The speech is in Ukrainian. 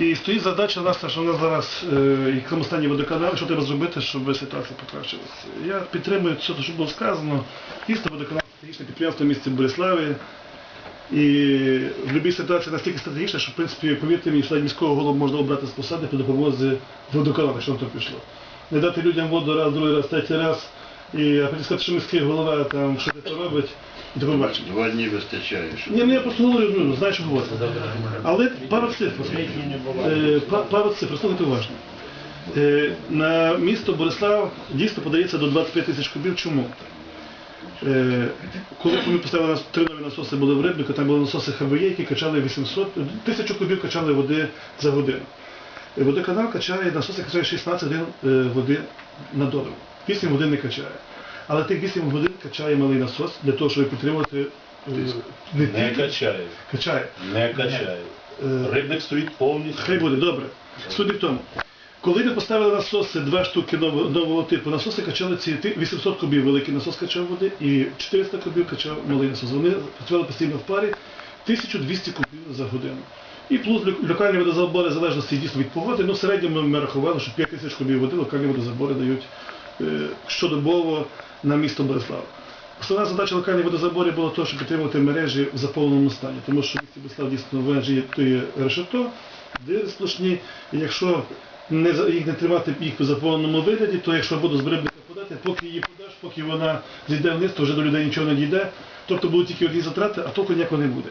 І стоїть задача наша, що у нас зараз е, як самостанній водоканал, що треба зробити, щоб ситуація покращилася. Я підтримую все, що було сказано. Дійсно, водоканал стратегічне підприємство в місті Бориславі. І в будь-якій ситуації настільки стратегічна, що в принципі, повірте мені, що міського голову можна обрати з посади по допомозі водоканалу, на то пішло. Не дати людям воду раз, другий раз, третій раз. І а потім сказати, що міський голова там що це робить, і. Два дні вистачає. щоб- Ні, ну я просто говорю, ну, знаєш, що говорити. Але пару цифр. Е, па- Пару цифр, слухайте уважно. Е, На місто Борислав дійсно подається до 25 тисяч кубів. Чому? Е, Коли ми поставили нас три нові насоси були в Рибнику, там були насоси ХБЄ, які качали 800, тисячу кубів качали води за годину. Е, Водоканал качає, насоси качає 16 годин е, води на добу. 8 годин не качає. Але тих 8 годин качає малий насос для того, щоб підтримувати е, не Не тільки качає. качає. Не качає. Е, Рибник стоїть повністю. Хай буде, добре. Суть в тому. Коли ми поставили насоси, два штуки нового, нового типу, насоси качали ці ти- 800 кубів великий насос качав води і 400 кубів качав малий насос. Вони працювали постійно в парі 1200 кубів за годину. І плюс лю- локальні водозабори, в залежності дійсно від погоди, ну в середньому ми рахували, що 5 тисяч кубів води локальні водозабори дають е, щодобово на місто Борислав. Основна задача локальних водозаборів була то, щоб підтримувати мережі в заповненому стані, тому що в місті Борислав дійсно мережі є то є решето, дири сплошні, і якщо не, їх не тримати їх в заповненому вигляді, то якщо воду з подати, поки її подаш, поки вона зійде вниз, то вже до людей нічого не дійде. Тобто будуть тільки одні затрати, а толку ніякого не буде.